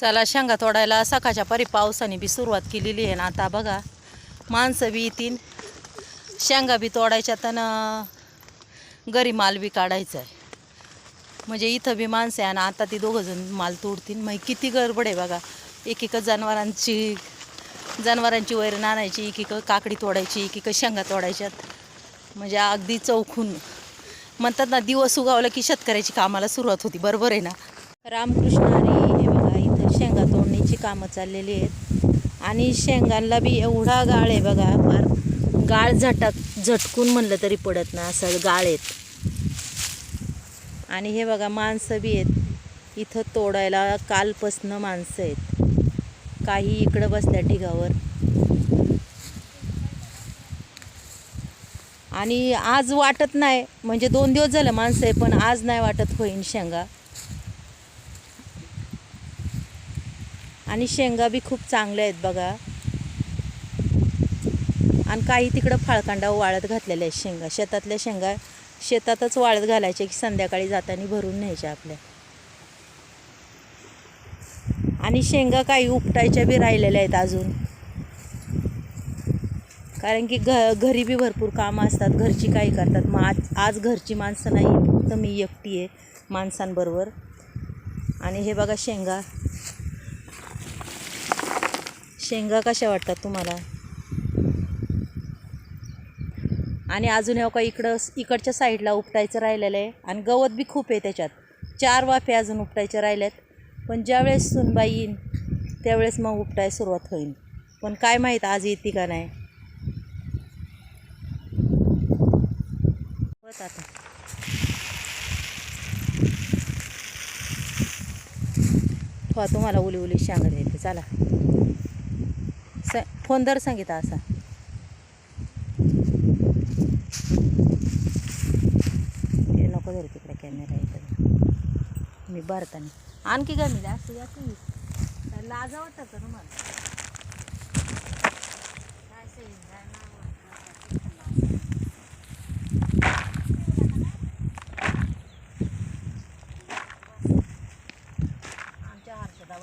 चला शेंगा तोडायला सकाळच्या परी पावसाने बी सुरुवात केलेली आहे ना. आता बघा माणसं बी येतील. शेंगा बी तोडायच्या तर घरी माल बी काढायचा आहे म्हणजे इथं बी माणसं आहे आणि आता ती दोघंजण माल तोडतील. मग किती गडबड आहे बघा. एक एक जनावरांची जनावरांची वैरण आणायची एक एक काकडी तोडायची एक एक शेंगा तोडायच्यात. म्हणजे अगदी चौखून. म्हणतात ना दिवस उगावला की शेतकऱ्याची कामाला सुरुवात होती. बरोबर आहे ना? रामकृष्ण हरी हे बघा इथं शेंगा तोडण्याची कामं चाललेली आहेत. आणि शेंगांना बी एवढा गाळ आहे बघा फार गाळ झटक झटकून म्हणलं तरी पडत ना असं गाळ आहेत. आणि हे बघा माणसं बी आहेत. इथं तोडायला कालपासनं माणसं आहेत. काही इकडं बसल्या ढिगावर. आणि आज वाटत नाही म्हणजे दोन दिवस झालं माणसं आहे पण आज नाही वाटत होईन शेंगा. आणि शेंगा बी खूप चांगल्या आहेत बघा. आणि काही तिकडं फाळकांडा वाळत घातलेल्या आहेत शेंगा. शेतातल्या शेंगा शेतातच वाळत घालायच्या की संध्याकाळी जाताना भरून न्यायच्या आपल्या. आणि शेंगा काही उपटायच्या बी राहिलेल्या आहेत अजून. कारण की घ घरी बी भरपूर कामं असतात. घरची काही करतात. मग आज आज घरची माणसं नाही फक्त मी एकटी आहे माणसांबरोबर. आणि हे बघा शेंगा. शेंगा कशा वाटतात तुम्हाला? आणि अजून हे का इकडं इकडच्या साईडला उपटायचं राहिलेलं आहे. आणि गवत बी खूप आहे त्याच्यात. चार वाफे अजून उपटायच्या राहिल्यात पण ज्यावेळेस सुनबाई येईन त्यावेळेस मग उपटायला सुरुवात होईल. पण काय माहीत आज येते का नाही. आता. हो तुम्हाला उली उली शेंगा येते चला. स फोन दर सांगितला असा. हे नको धरू तिकडे कॅमेरा इकडे. मी भरताना. आणखी का मी जास्त जास्त मी लाजा वाटतं का तुम्हाला? आमच्या हर्षदा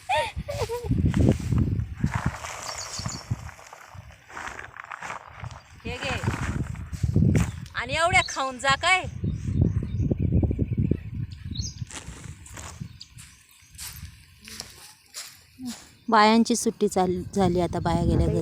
एवढ्या खाऊन जा काय? बायांची सुट्टी चाल झाली आता बाया गेल्या घरी.